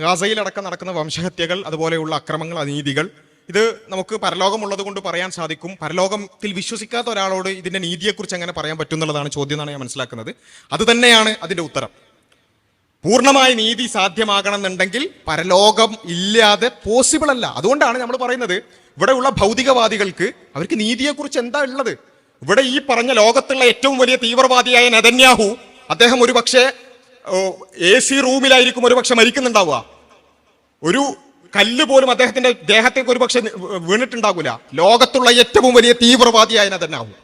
ഗാസയിലടക്കം നടക്കുന്ന വംശഹത്യകൾ അതുപോലെയുള്ള അക്രമങ്ങൾ അനീതികൾ ഇത് നമുക്ക് പരലോകമുള്ളത് കൊണ്ട് പറയാൻ സാധിക്കും. പരലോകത്തിൽ വിശ്വസിക്കാത്ത ഒരാളോട് ഇതിന്റെ നീതിയെക്കുറിച്ച് എങ്ങനെ പറയാൻ പറ്റും എന്നുള്ളതാണ് ചോദ്യം എന്നാണ് ഞാൻ മനസ്സിലാക്കുന്നത്. അത് തന്നെയാണ് അതിന്റെ ഉത്തരം. പൂർണമായ നീതി സാധ്യമാകണമെന്നുണ്ടെങ്കിൽ പരലോകം ഇല്ലാതെ പോസിബിൾ അല്ല. അതുകൊണ്ടാണ് നമ്മൾ പറയുന്നത് ഇവിടെയുള്ള ഭൗതികവാദികൾക്ക് അവർക്ക് നീതിയെക്കുറിച്ച് എന്താ ഉള്ളത്? ഇവിടെ ഈ പറഞ്ഞ ലോകത്തുള്ള ഏറ്റവും വലിയ തീവ്രവാദിയായ നെതന്യാഹു അദ്ദേഹം ഒരു പക്ഷേ എ സി റൂമിലായിരിക്കും ഒരു പക്ഷെ മരിക്കുന്നുണ്ടാവുക. ഒരു കല്ല് പോലും അദ്ദേഹത്തിന്റെ ദേഹത്തേക്ക് ഒരു പക്ഷെ വീണിട്ടുണ്ടാകൂല. ലോകത്തുള്ള ഏറ്റവും വലിയ തീവ്രവാദിയായ ആവും.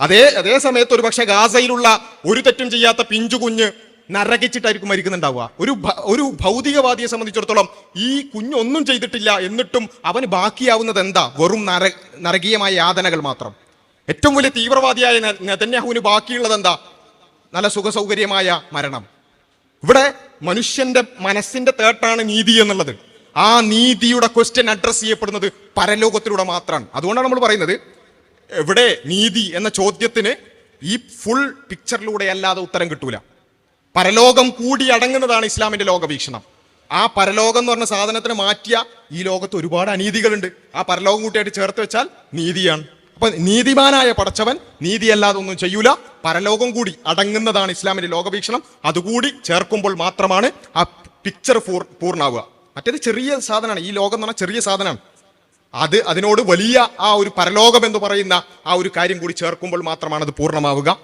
അതേ അതേ സമയത്ത് ഒരു പക്ഷെ ഗാസയിലുള്ള ഒരു തെറ്റും ചെയ്യാത്ത പിഞ്ചു കുഞ്ഞ് നരകിച്ചിട്ടായിരിക്കും മരിക്കുന്നുണ്ടാവുക. ഒരു ഒരു ഭൗതികവാദിയെ സംബന്ധിച്ചിടത്തോളം ഈ കുഞ്ഞൊന്നും ചെയ്തിട്ടില്ല എന്നിട്ടും അവന് ബാക്കിയാവുന്നത് എന്താ? വെറും നര നരകീയമായ യാതനകൾ മാത്രം. ഏറ്റവും വലിയ തീവ്രവാദിയായ നെതന്യാഹുവിന് ബാക്കിയുള്ളത് എന്താ? നല്ല സുഖസൗകര്യമായ മരണം. ഇവിടെ മനുഷ്യന്റെ മനസ്സിന്റെ തേട്ടാണ് നീതി എന്നുള്ളത്. ആ നീതിയുടെ ക്വസ്റ്റ്യൻ അഡ്രസ് ചെയ്യപ്പെടുന്നത് പരലോകത്തിലൂടെ മാത്രമാണ്. അതുകൊണ്ടാണ് നമ്മൾ പറയുന്നത് എവിടെ നീതി എന്ന ചോദ്യത്തിന് ഈ ഫുൾ പിക്ചറിലൂടെ അല്ലാതെ ഉത്തരം കിട്ടൂല. പരലോകം കൂടി അടങ്ങുന്നതാണ് ഇസ്ലാമിന്റെ ലോകവീക്ഷണം. ആ പരലോകം എന്ന് പറഞ്ഞ സാധനത്തിന് മാറ്റിയ ഈ ലോകത്ത് ഒരുപാട് അനീതികളുണ്ട്. ആ പരലോകം കൂട്ടിയായിട്ട് ചേർത്ത് വെച്ചാൽ നീതിയാണ്. അപ്പൊ നീതിമാനായ പടച്ചവൻ നീതിയല്ലാതെ ഒന്നും ചെയ്യൂല. പരലോകം കൂടി അടങ്ങുന്നതാണ് ഇസ്ലാമിന്റെ ലോകവീക്ഷണം. അതുകൂടി ചേർക്കുമ്പോൾ മാത്രമാണ് ആ പിക്ചർ പൂർ പൂർണാവുക. മറ്റേത് ചെറിയ സാധനമാണ്. ഈ ലോകം എന്ന് പറഞ്ഞാൽ ചെറിയ സാധനമാണ്. അത് അതിനോട് വലിയ ആ ഒരു പരലോകം എന്ന് പറയുന്ന ആ ഒരു കാര്യം കൂടി ചേർക്കുമ്പോൾ മാത്രമാണ് അത് പൂർണമാവുക.